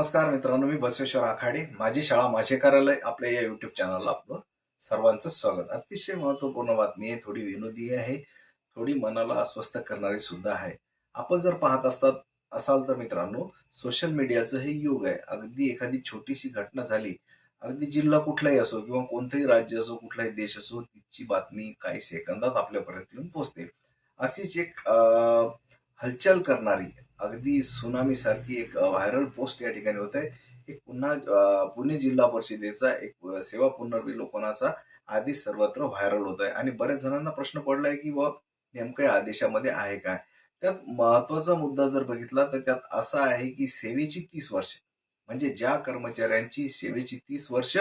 नमस्कार मित्रांनो मी बसवेश्वर आखाडे. माझी शाळा माझे कार्यालय आपल्या या युट्यूब चॅनलला आपलं सर्वांचं स्वागत. अतिशय महत्त्वपूर्ण बातमी आहे थोडी विनोदी आहे थोडी मनाला अस्वस्थ करणारी सुद्धा आहे. आपण जर पाहत असतात असाल तर मित्रांनो सोशल मीडियाचं हे युग आहे. अगदी एखादी छोटीशी घटना झाली अगदी जिल्हा कुठलाही असो किंवा कोणतंही राज्य असो कुठलाही देश असो तिची बातमी काही सेकंदात आपल्यापर्यंत येऊन पोहोचते. अशीच एक हलचल करणारी अगदी सुनामी सारखी एक व्हायरल पोस्ट या ठिकाणी होत आहे एक पुन्हा पुणे जिल्हा परिषदेचा एक सेवा पुनर्विलोकनाचा आदेश सर्वत्र व्हायरल होत आहे आणि बऱ्याच जणांना प्रश्न पडलाय की व नेमकं या आदेशामध्ये आहे काय? त्यात महत्त्वाचा मुद्दा जर बघितला तर त्यात असा आहे की सेवेची तीस वर्ष म्हणजे ज्या कर्मचाऱ्यांची सेवेची तीस वर्ष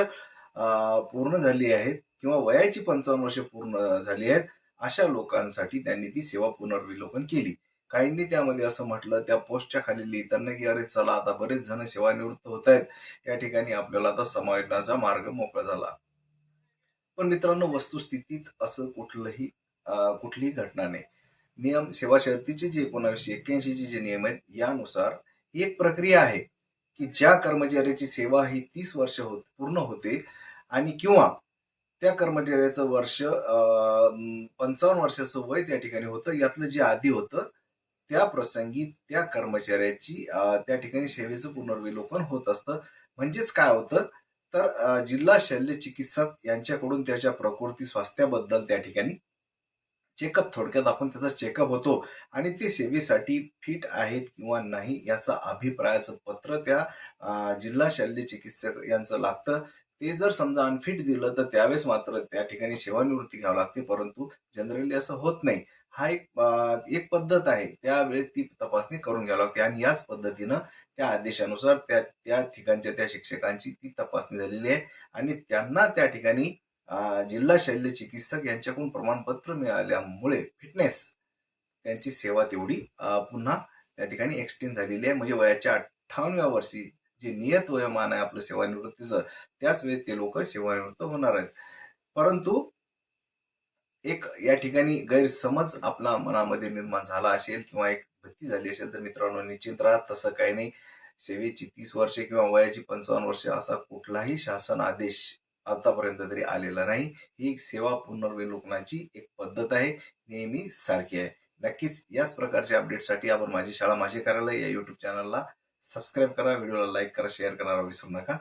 पूर्ण झाली आहेत किंवा वयाची पंचावन्न वर्ष पूर्ण झाली आहेत अशा लोकांसाठी त्यांनी ती सेवा पुनर्विलोकन केली. काहींनी त्यामध्ये असं म्हटलं त्या पोस्टच्या खाली लिहिताना की अरे चला आता बरेच जण सेवानिवृत्त होत आहेत. या ठिकाणी आपल्याला आता समायोजनाचा मार्ग मोकळा झाला. पण मित्रांनो वस्तुस्थितीत असं कुठलंही कुठलीही घटना नाही. नियम सेवा शर्तीचे जे एकोणावीसशे एक्क्याऐंशीचे जे नियम आहेत यानुसार ही एक प्रक्रिया आहे की ज्या कर्मचाऱ्याची सेवा ही तीस वर्ष होत पूर्ण होते आणि किंवा त्या कर्मचाऱ्याचं वर्ष अं, पंचावन्न वर्षाचं वय त्या ठिकाणी होतं यातलं जे आधी होतं त्या प्रसंगी त्या कर्मचाऱ्याची त्या ठिकाणी सेवेचं पुनर्विलोकन होत असतं. म्हणजेच काय होतं? तर जिल्हा शल्य चिकित्सक यांच्याकडून त्याच्या प्रकृती स्वास्थ्याबद्दल त्या ठिकाणी चेकअप थोडक्यात आपण त्याचा चेकअप होतो आणि ते सेवेसाठी फिट आहेत किंवा नाही याचा अभिप्रायाचं पत्र त्या जिल्हा शल्य चिकित्सक यांचं लागतं. ते जर समजा अनफिट दिलं तर त्यावेळेस मात्र त्या ठिकाणी सेवानिवृत्ती घ्यावी लागते परंतु जनरली असं होत नाही. हा एक एक पद्धत आहे. त्यावेळेस ती तपासणी करून घ्यावी लागते आणि याच पद्धतीनं त्या आदेशानुसार त्या त्या ठिकाणच्या त्या शिक्षकांची ती तपासणी झालेली आहे आणि त्यांना त्या ठिकाणी जिल्हा शल्य चिकित्सक यांच्याकडून प्रमाणपत्र मिळाल्यामुळे फिटनेस त्यांची सेवा तेवढी पुन्हा त्या ठिकाणी एक्सटेंड झालेली आहे. म्हणजे वयाच्या अठ्ठावन्नव्या वर्षी जे नियत वयोमान आहे आपलं सेवानिवृत्तीचं त्याच वेळेत ते लोक सेवानिवृत्त होणार आहेत. परंतु एक या ठिकाणी गैरसमज आपला मनामध्ये निर्माण झाला असेल किंवा एक भीती झाली असेल तर मित्रांनो निश्चित राहत तसं काही नाही. सेवेची तीस वर्षे किंवा वयाची पंचावन्न वर्षे असा कुठलाही शासन आदेश आतापर्यंत तरी आलेला नाही. ही एक सेवा पुनर्विलोकनाची एक पद्धत आहे. नेहमी सारखी आहे. नक्कीच याच प्रकारच्या अपडेटसाठी आपण माझी शाळा माझे कार्यालय या युट्यूब चॅनलला सबस्क्राईब करा. व्हिडिओला लाईक करा शेअर करायला विसरू नका.